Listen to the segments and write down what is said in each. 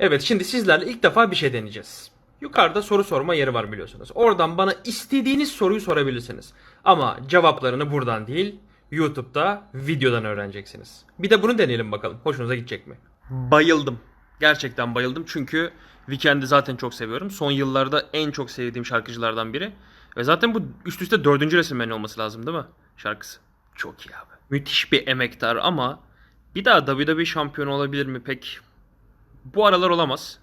Evet şimdi sizlerle ilk defa bir şey deneyeceğiz. Yukarıda soru sorma yeri var biliyorsunuz. Oradan bana istediğiniz soruyu sorabilirsiniz. Ama cevaplarını buradan değil, YouTube'da videodan öğreneceksiniz. Bir de bunu deneyelim bakalım. Hoşunuza gidecek mi? Bayıldım. Gerçekten bayıldım çünkü Weekend'i zaten çok seviyorum. Son yıllarda en çok sevdiğim şarkıcılardan biri. Ve zaten bu üst üste dördüncü resimmen olması lazım değil mi? Şarkısı. Çok iyi abi. Müthiş bir emektar ama bir daha WWE şampiyonu olabilir mi pek bu aralar olamaz.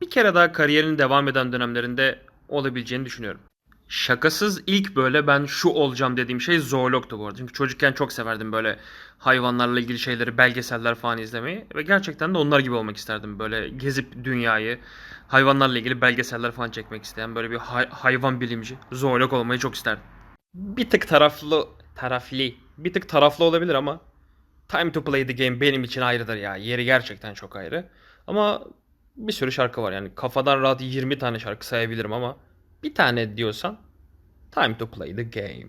Bir kere daha kariyerinin devam eden dönemlerinde olabileceğini düşünüyorum. Şakasız ilk böyle ben şu olacağım dediğim şey zoologtu bu arada. Çünkü çocukken çok severdim böyle hayvanlarla ilgili şeyleri, belgeseller falan izlemeyi. Ve gerçekten de onlar gibi olmak isterdim. Böyle gezip dünyayı, hayvanlarla ilgili belgeseller falan çekmek isteyen böyle bir hay- hayvan bilimci, zoolog olmayı çok isterdim. Bir tık taraflı, taraflı, bir tık taraflı olabilir ama Time to Play the Game benim için ayrıdır ya. Yeri gerçekten çok ayrı. Ama bir sürü şarkı var yani kafadan rahat 20 tane şarkı sayabilirim ama bir tane diyorsan Time to Play the Game.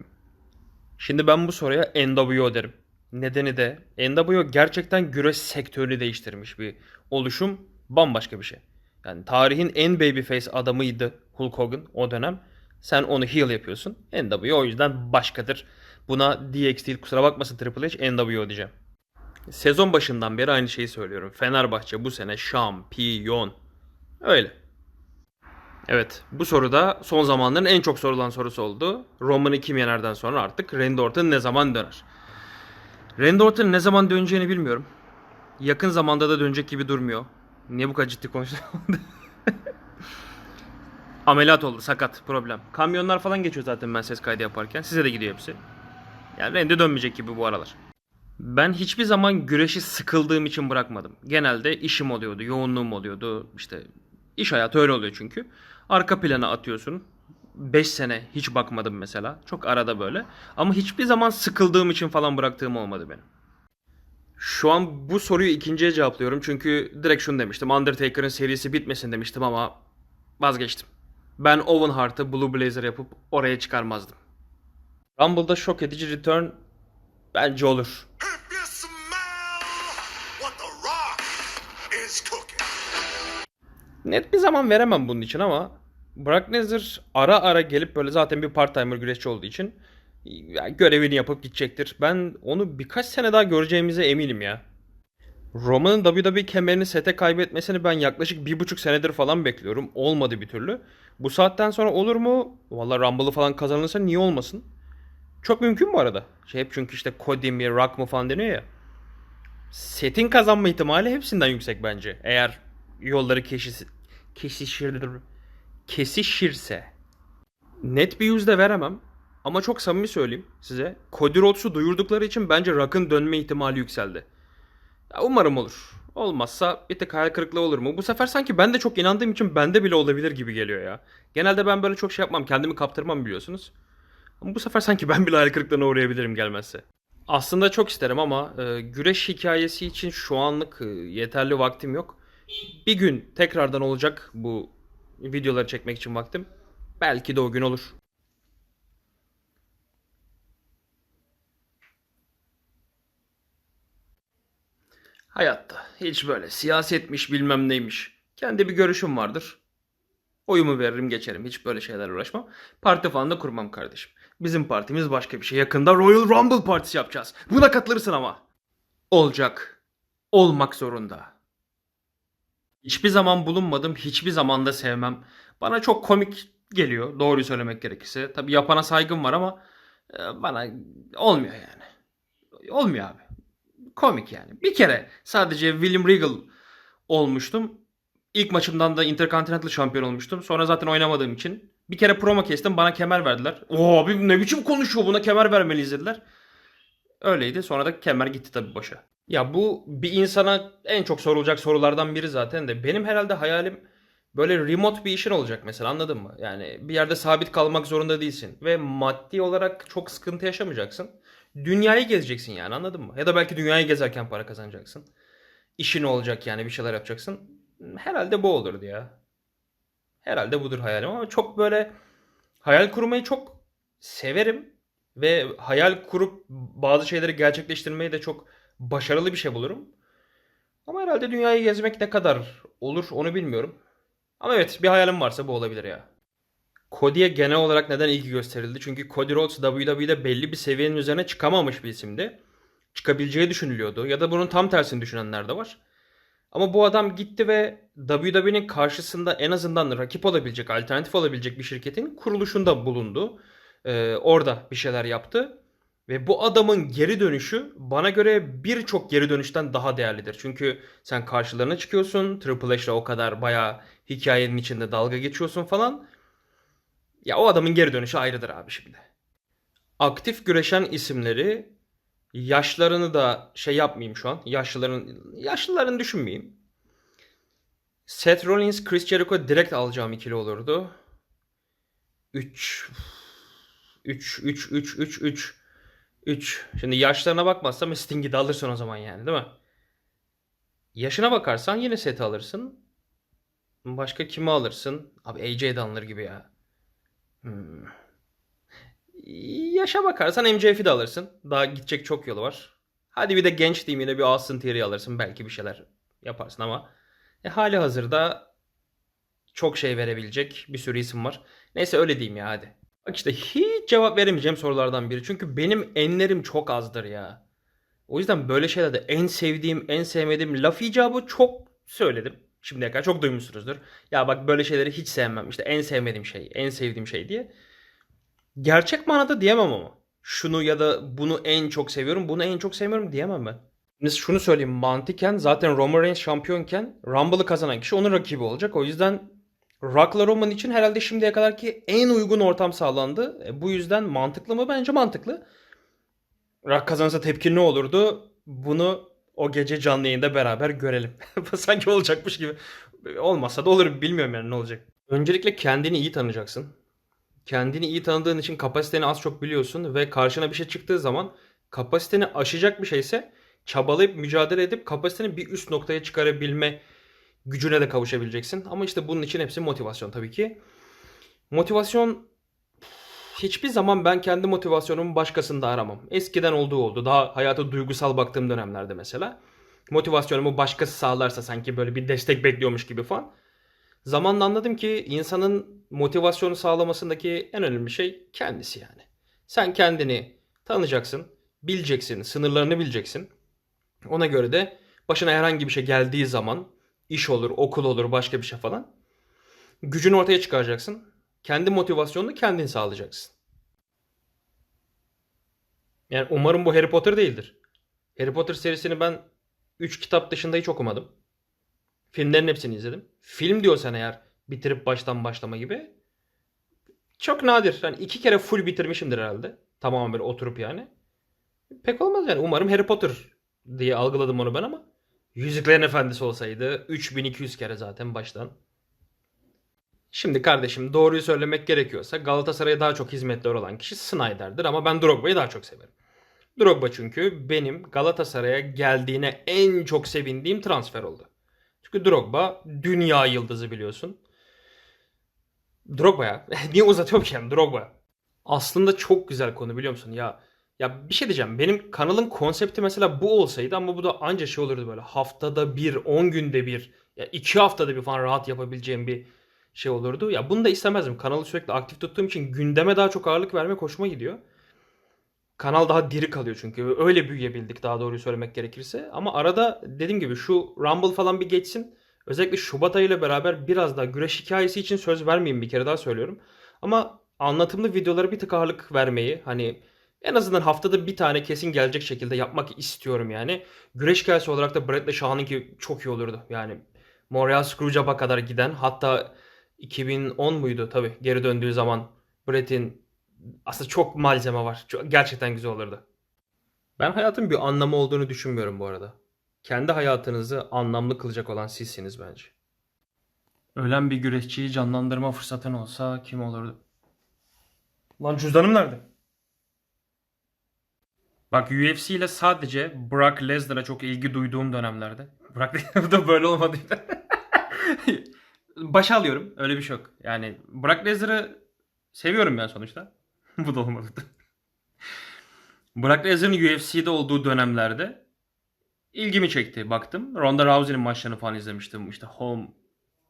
Şimdi ben bu soruya NWO derim. Nedeni de NWO gerçekten güreş sektörünü değiştirmiş bir oluşum. Bambaşka bir şey. Yani tarihin en babyface adamıydı Hulk Hogan o dönem. Sen onu heel yapıyorsun. NWO o yüzden başkadır. Buna DX değil kusura bakmasın Triple H NWO diyeceğim. Sezon başından beri aynı şeyi söylüyorum. Fenerbahçe bu sene şampiyon. Öyle. Evet bu soru da son zamanların en çok sorulan sorusu oldu. Roman'ı kim yenerden sonra artık Randy ne zaman döner? Randy ne zaman döneceğini bilmiyorum. Yakın zamanda da dönecek gibi durmuyor. Niye bu kadar ciddi konuşuyorsun? Ameliyat oldu sakat problem. Kamyonlar falan geçiyor zaten ben ses kaydı yaparken. Size de gidiyor hepsi. Yani Randy dönmeyecek gibi bu aralar. Ben hiçbir zaman güreşi sıkıldığım için bırakmadım. Genelde işim oluyordu, yoğunluğum oluyordu. İşte iş hayatı öyle oluyor çünkü. Arka plana atıyorsun. 5 sene hiç bakmadım mesela. Çok arada böyle. Ama hiçbir zaman sıkıldığım için falan bıraktığım olmadı benim. Şu an bu soruyu ikinciye cevaplıyorum. Çünkü direkt şunu demiştim. Undertaker'ın serisi bitmesin demiştim ama vazgeçtim. Ben Owen Hart'ı Blue Blazer yapıp oraya çıkarmazdım. Rumble'da şok edici return bence olur. Net bir zaman veremem bunun için ama Brock Lesnar ara ara gelip böyle zaten bir part-timer güreşçi olduğu için ya, görevini yapıp gidecektir. Ben onu birkaç sene daha göreceğimize eminim ya. Roman'ın WWE kemerini sete kaybetmesini ben yaklaşık bir buçuk senedir falan bekliyorum. Olmadı bir türlü. Bu saatten sonra olur mu? Valla Rumble'ı falan kazanırsa niye olmasın? Çok mümkün bu arada. Şey hep çünkü işte Cody mi, Rock mu falan deniyor ya. Setin kazanma ihtimali hepsinden yüksek bence. Eğer yolları keşis kesişir kesişirse. Net bir yüzde veremem. Ama çok samimi söyleyeyim size. Cody Rhodes'u duyurdukları için bence Rock'ın dönme ihtimali yükseldi. Ya umarım olur. Olmazsa bir tık hayal kırıklığı olur mu? Bu sefer sanki ben de çok inandığım için bende bile olabilir gibi geliyor ya. Genelde ben böyle çok şey yapmam. Kendimi kaptırmam biliyorsunuz. Ama bu sefer sanki ben bile hayal kırıklığına uğrayabilirim gelmezse. Aslında çok isterim ama e, güreş hikayesi için şu anlık e, yeterli vaktim yok. Bir gün tekrardan olacak bu videoları çekmek için vaktim. Belki de o gün olur. Hayatta hiç böyle siyasetmiş bilmem neymiş. Kendi bir görüşüm vardır. Oyumu veririm geçerim. Hiç böyle şeylerle uğraşmam. Parti falan da kurmam kardeşim. Bizim partimiz başka bir şey. Yakında Royal Rumble partisi yapacağız. Buna katılırsın ama. Olacak. Olmak zorunda. Hiçbir zaman bulunmadım. Hiçbir zaman da sevmem. Bana çok komik geliyor. Doğruyu söylemek gerekirse. Tabi yapana saygım var ama e, bana olmuyor yani. Olmuyor abi. Komik yani. Bir kere sadece William Regal olmuştum. İlk maçımdan da Intercontinental şampiyon olmuştum. Sonra zaten oynamadığım için bir kere promo kestim bana kemer verdiler. Oo abi ne biçim konuşuyor buna kemer vermeliyiz dediler. Öyleydi. Sonra da kemer gitti tabii boşa. Ya bu bir insana en çok sorulacak sorulardan biri zaten de. Benim herhalde hayalim böyle remote bir işin olacak mesela anladın mı? Yani bir yerde sabit kalmak zorunda değilsin. Ve maddi olarak çok sıkıntı yaşamayacaksın. Dünyayı gezeceksin yani anladın mı? Ya da belki dünyayı gezerken para kazanacaksın. İşin olacak yani bir şeyler yapacaksın. Herhalde bu olurdu ya. Herhalde budur hayalim ama çok böyle hayal kurmayı çok severim ve hayal kurup bazı şeyleri gerçekleştirmeyi de çok başarılı bir şey bulurum. Ama herhalde dünyayı gezmek ne kadar olur onu bilmiyorum. Ama evet bir hayalim varsa bu olabilir ya. Cody'ye genel olarak neden ilgi gösterildi? Çünkü Cody Rhodes WWE'de belli bir seviyenin üzerine çıkamamış bir isimdi. Çıkabileceği düşünülüyordu. Ya da bunun tam tersini düşünenler de var. Ama bu adam gitti ve WWE'nin karşısında en azından rakip olabilecek, alternatif olabilecek bir şirketin kuruluşunda bulundu. Ee, orada bir şeyler yaptı. Ve bu adamın geri dönüşü bana göre birçok geri dönüşten daha değerlidir. Çünkü sen karşılarına çıkıyorsun. Triple H'le o kadar bayağı hikayenin içinde dalga geçiyorsun falan. Ya o adamın geri dönüşü ayrıdır abi şimdi. Aktif güreşen isimleri yaşlarını da şey yapmayayım şu an. Yaşlıların yaşlıların düşünmeyeyim. Seth Rollins, Chris Jericho direkt alacağım ikili olurdu. 3 3 3 3 3 3 3. Şimdi yaşlarına bakmazsam Sting'i de alırsın o zaman yani değil mi? Yaşına bakarsan yine Seth'i alırsın. Başka kimi alırsın? Abi AJ'de alınır gibi ya. Hmm. Yaşa bakarsan MJF'i de alırsın. Daha gidecek çok yolu var. Hadi bir de genç diyeyim yine bir Austin Theory alırsın. Belki bir şeyler yaparsın ama e, hali hazırda çok şey verebilecek bir sürü isim var. Neyse öyle diyeyim ya hadi. Bak işte hiç cevap veremeyeceğim sorulardan biri. Çünkü benim enlerim çok azdır ya. O yüzden böyle şeylerde en sevdiğim, en sevmediğim laf icabı çok söyledim. Şimdiye kadar çok duymuşsunuzdur. Ya bak böyle şeyleri hiç sevmem. İşte en sevmediğim şey, en sevdiğim şey diye. Gerçek manada diyemem ama. Şunu ya da bunu en çok seviyorum, bunu en çok sevmiyorum diyemem ben. Şimdi şunu söyleyeyim mantıken zaten Roman Reigns şampiyonken Rumble'ı kazanan kişi onun rakibi olacak. O yüzden Rock'la Roman için herhalde şimdiye kadarki en uygun ortam sağlandı. E, bu yüzden mantıklı mı? Bence mantıklı. Rock kazansa tepki ne olurdu? Bunu o gece canlı yayında beraber görelim. Sanki olacakmış gibi. Olmazsa da olur bilmiyorum yani ne olacak. Öncelikle kendini iyi tanıyacaksın. Kendini iyi tanıdığın için kapasiteni az çok biliyorsun ve karşına bir şey çıktığı zaman kapasiteni aşacak bir şeyse çabalayıp mücadele edip kapasiteni bir üst noktaya çıkarabilme gücüne de kavuşabileceksin. Ama işte bunun için hepsi motivasyon tabii ki. Motivasyon hiçbir zaman ben kendi motivasyonumu başkasında aramam. Eskiden olduğu oldu. Daha hayata duygusal baktığım dönemlerde mesela. Motivasyonumu başkası sağlarsa sanki böyle bir destek bekliyormuş gibi falan. Zamanla anladım ki insanın motivasyonu sağlamasındaki en önemli şey kendisi yani. Sen kendini tanıyacaksın, bileceksin, sınırlarını bileceksin. Ona göre de başına herhangi bir şey geldiği zaman iş olur, okul olur, başka bir şey falan. Gücünü ortaya çıkaracaksın. Kendi motivasyonunu kendin sağlayacaksın. Yani umarım bu Harry Potter değildir. Harry Potter serisini ben 3 kitap dışında hiç okumadım. Filmlerin hepsini izledim. Film diyorsan eğer bitirip baştan başlama gibi. Çok nadir. Yani iki kere full bitirmişimdir herhalde. Tamamen böyle oturup yani. Pek olmaz yani. Umarım Harry Potter diye algıladım onu ben ama. Yüzüklerin Efendisi olsaydı 3200 kere zaten baştan. Şimdi kardeşim doğruyu söylemek gerekiyorsa Galatasaray'a daha çok hizmetler olan kişi Snyder'dir ama ben Drogba'yı daha çok severim. Drogba çünkü benim Galatasaray'a geldiğine en çok sevindiğim transfer oldu. Çünkü Drogba dünya yıldızı biliyorsun. Drogba ya. Niye uzatıyorum ki yani Drogba? Aslında çok güzel konu biliyor musun? Ya ya bir şey diyeceğim. Benim kanalın konsepti mesela bu olsaydı ama bu da anca şey olurdu böyle haftada bir, 10 günde bir, ya iki haftada bir falan rahat yapabileceğim bir şey olurdu. Ya bunu da istemezdim. Kanalı sürekli aktif tuttuğum için gündeme daha çok ağırlık vermek hoşuma gidiyor. Kanal daha diri kalıyor çünkü. Öyle büyüyebildik daha doğruyu söylemek gerekirse. Ama arada dediğim gibi şu Rumble falan bir geçsin. Özellikle Şubat ayıyla beraber biraz daha güreş hikayesi için söz vermeyeyim bir kere daha söylüyorum. Ama anlatımlı videolara bir tık ağırlık vermeyi hani en azından haftada bir tane kesin gelecek şekilde yapmak istiyorum yani. Güreş hikayesi olarak da Bret'le Shah'ınki çok iyi olurdu. Yani Montreal Screwjob'a kadar giden hatta 2010 muydu tabi geri döndüğü zaman Bret'in aslında çok malzeme var. Çok, gerçekten güzel olurdu. Ben hayatın bir anlamı olduğunu düşünmüyorum bu arada. Kendi hayatınızı anlamlı kılacak olan sizsiniz bence. Ölen bir güreşçiyi canlandırma fırsatın olsa kim olurdu? Lan cüzdanım nerede? Bak UFC ile sadece Brock Lesnar'a çok ilgi duyduğum dönemlerde. Brock bu da böyle olmadı. Başa alıyorum. Öyle bir şey yok. Yani Brock Lesnar'ı seviyorum ben sonuçta. bu da olmadı. Brock Lesnar'ın UFC'de olduğu dönemlerde ilgimi çekti. Baktım. Ronda Rousey'nin maçlarını falan izlemiştim. İşte Home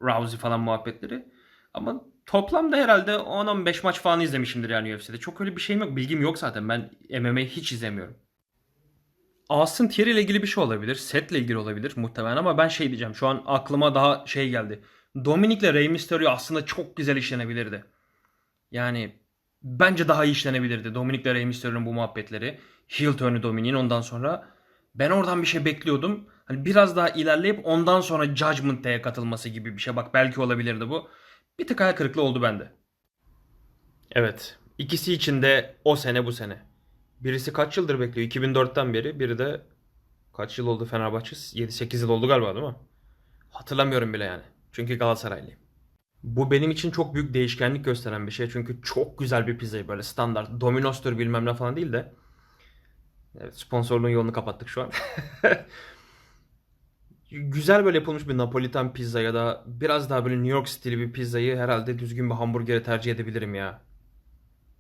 Rousey falan muhabbetleri. Ama toplamda herhalde 10-15 maç falan izlemişimdir yani UFC'de. Çok öyle bir şeyim yok. Bilgim yok zaten. Ben MMA hiç izlemiyorum. Austin Theory ile ilgili bir şey olabilir. Seth ile ilgili olabilir muhtemelen ama ben şey diyeceğim. Şu an aklıma daha şey geldi. Dominic ile Rey Mysterio aslında çok güzel işlenebilirdi. Yani bence daha iyi işlenebilirdi. Dominic ile Rey Mysterio'nun bu muhabbetleri. Heel turn'ü Dominic'in ondan sonra. Ben oradan bir şey bekliyordum. Hani biraz daha ilerleyip ondan sonra Judgment Day'e katılması gibi bir şey. Bak belki olabilirdi bu. Bir tık hayal kırıklığı oldu bende. Evet. İkisi için de o sene bu sene. Birisi kaç yıldır bekliyor? 2004'ten beri. Biri de kaç yıl oldu Fenerbahçe? 7-8 yıl oldu galiba değil mi? Hatırlamıyorum bile yani. Çünkü Galatasaraylıyım. Bu benim için çok büyük değişkenlik gösteren bir şey. Çünkü çok güzel bir pizzayı böyle standart Domino's'tur bilmem ne falan değil de Evet, sponsorluğun yolunu kapattık şu an. Güzel böyle yapılmış bir Napolitan pizza ya da biraz daha böyle New York stili bir pizzayı herhalde düzgün bir hamburgere tercih edebilirim ya.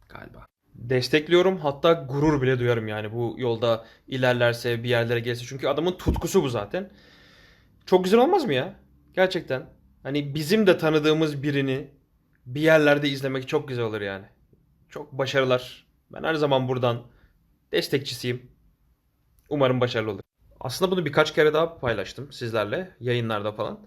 Galiba. Destekliyorum hatta gurur bile duyarım yani bu yolda ilerlerse bir yerlere gelirse. Çünkü adamın tutkusu bu zaten. Çok güzel olmaz mı ya? Gerçekten. Hani bizim de tanıdığımız birini bir yerlerde izlemek çok güzel olur yani. Çok başarılar. Ben her zaman buradan destekçisiyim. Umarım başarılı olur. Aslında bunu birkaç kere daha paylaştım sizlerle yayınlarda falan.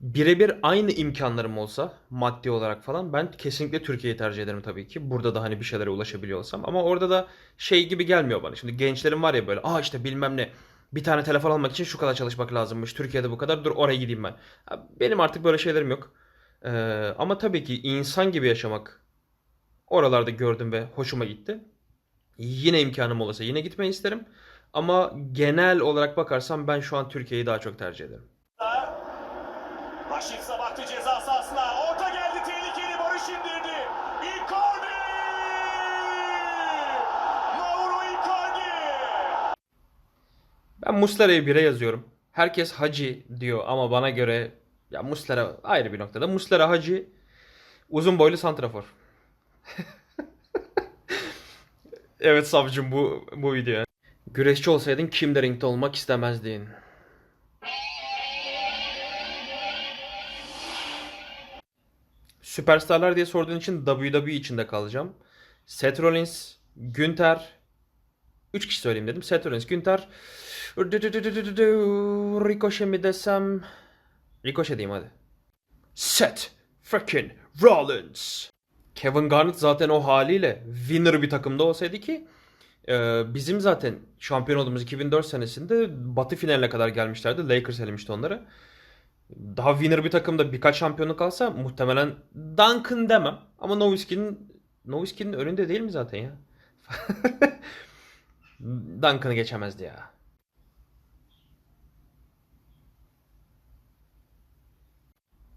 Birebir aynı imkanlarım olsa maddi olarak falan ben kesinlikle Türkiye'yi tercih ederim tabii ki. Burada da hani bir şeylere ulaşabiliyor olsam ama orada da şey gibi gelmiyor bana. Şimdi gençlerim var ya böyle aa işte bilmem ne bir tane telefon almak için şu kadar çalışmak lazımmış. Türkiye'de bu kadar dur oraya gideyim ben. Benim artık böyle şeylerim yok. Ee, ama tabii ki insan gibi yaşamak oralarda gördüm ve hoşuma gitti. Yine imkanım olursa yine gitmeyi isterim. Ama genel olarak bakarsam ben şu an Türkiye'yi daha çok tercih ederim. Raşitsa Ben Muslera'yı 1'e yazıyorum. Herkes Hacı diyor ama bana göre ya Muslera ayrı bir noktada. Muslera Hacı uzun boylu santrafor. evet savcım bu bu video. Güreşçi olsaydın kimde ringde olmak istemezdin? Süperstarlar diye sorduğun için WWE içinde kalacağım. Seth Rollins, Günther, 3 kişi söyleyeyim dedim. Seth Rollins, Günther, Ricochet mi desem? Ricochet diyeyim hadi. Seth freaking Rollins. Kevin Garnett zaten o haliyle winner bir takımda olsaydı ki e, bizim zaten şampiyon olduğumuz 2004 senesinde batı finaline kadar gelmişlerdi. Lakers elemişti onları. Daha winner bir takımda birkaç şampiyonluk alsa muhtemelen Duncan demem. Ama Nowitzki'nin Nowitzki'nin önünde değil mi zaten ya? Duncan'ı geçemezdi ya.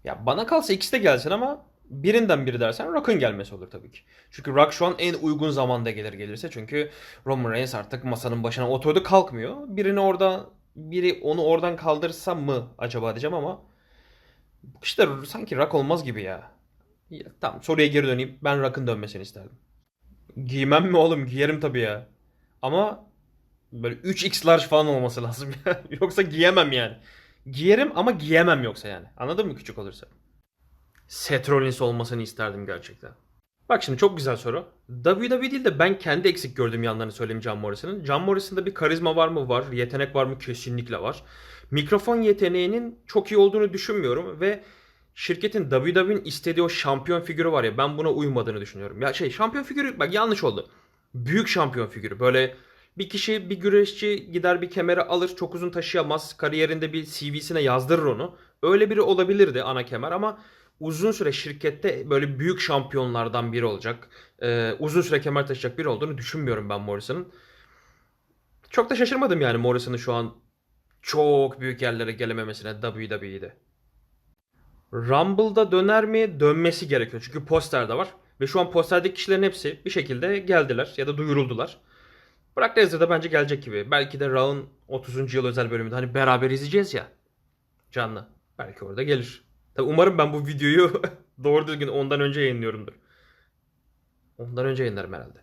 Ya bana kalsa ikisi de gelsin ama birinden biri dersen Rock'ın gelmesi olur tabii ki. Çünkü Rock şu an en uygun zamanda gelir gelirse. Çünkü Roman Reigns artık masanın başına oturdu kalkmıyor. Birini orada biri onu oradan kaldırsa mı acaba diyeceğim ama işte sanki Rock olmaz gibi ya. ya tamam soruya geri döneyim. Ben Rock'ın dönmesini isterdim. Giymem mi oğlum? Giyerim tabii ya. Ama böyle 3x large falan olması lazım. Yoksa giyemem yani. Giyerim ama giyemem yoksa yani. Anladın mı küçük olursa? Seth Rollins olmasını isterdim gerçekten. Bak şimdi çok güzel soru. WWE değil de ben kendi eksik gördüğüm yanlarını söyleyeyim John Morrison'ın. John Morrison'da bir karizma var mı? Var. Yetenek var mı? Kesinlikle var. Mikrofon yeteneğinin çok iyi olduğunu düşünmüyorum ve şirketin WWE'nin istediği o şampiyon figürü var ya ben buna uymadığını düşünüyorum. Ya şey şampiyon figürü bak yanlış oldu. Büyük şampiyon figürü. Böyle bir kişi bir güreşçi gider bir kemeri alır çok uzun taşıyamaz. Kariyerinde bir CV'sine yazdırır onu. Öyle biri olabilirdi ana kemer ama uzun süre şirkette böyle büyük şampiyonlardan biri olacak. Ee, uzun süre kemer taşıyacak biri olduğunu düşünmüyorum ben Morrison'ın. Çok da şaşırmadım yani Morrison'ın şu an çok büyük yerlere gelememesine WWE'de. Rumble'da döner mi? Dönmesi gerekiyor. Çünkü posterde var. Ve şu an posterdeki kişilerin hepsi bir şekilde geldiler ya da duyuruldular. Brock Lesnar da bence gelecek gibi. Belki de Raw'ın 30. yıl özel bölümünde hani beraber izleyeceğiz ya. Canlı. Belki orada gelir. Tabi umarım ben bu videoyu doğru düzgün ondan önce yayınlıyorumdur. Ondan önce yayınlarım herhalde.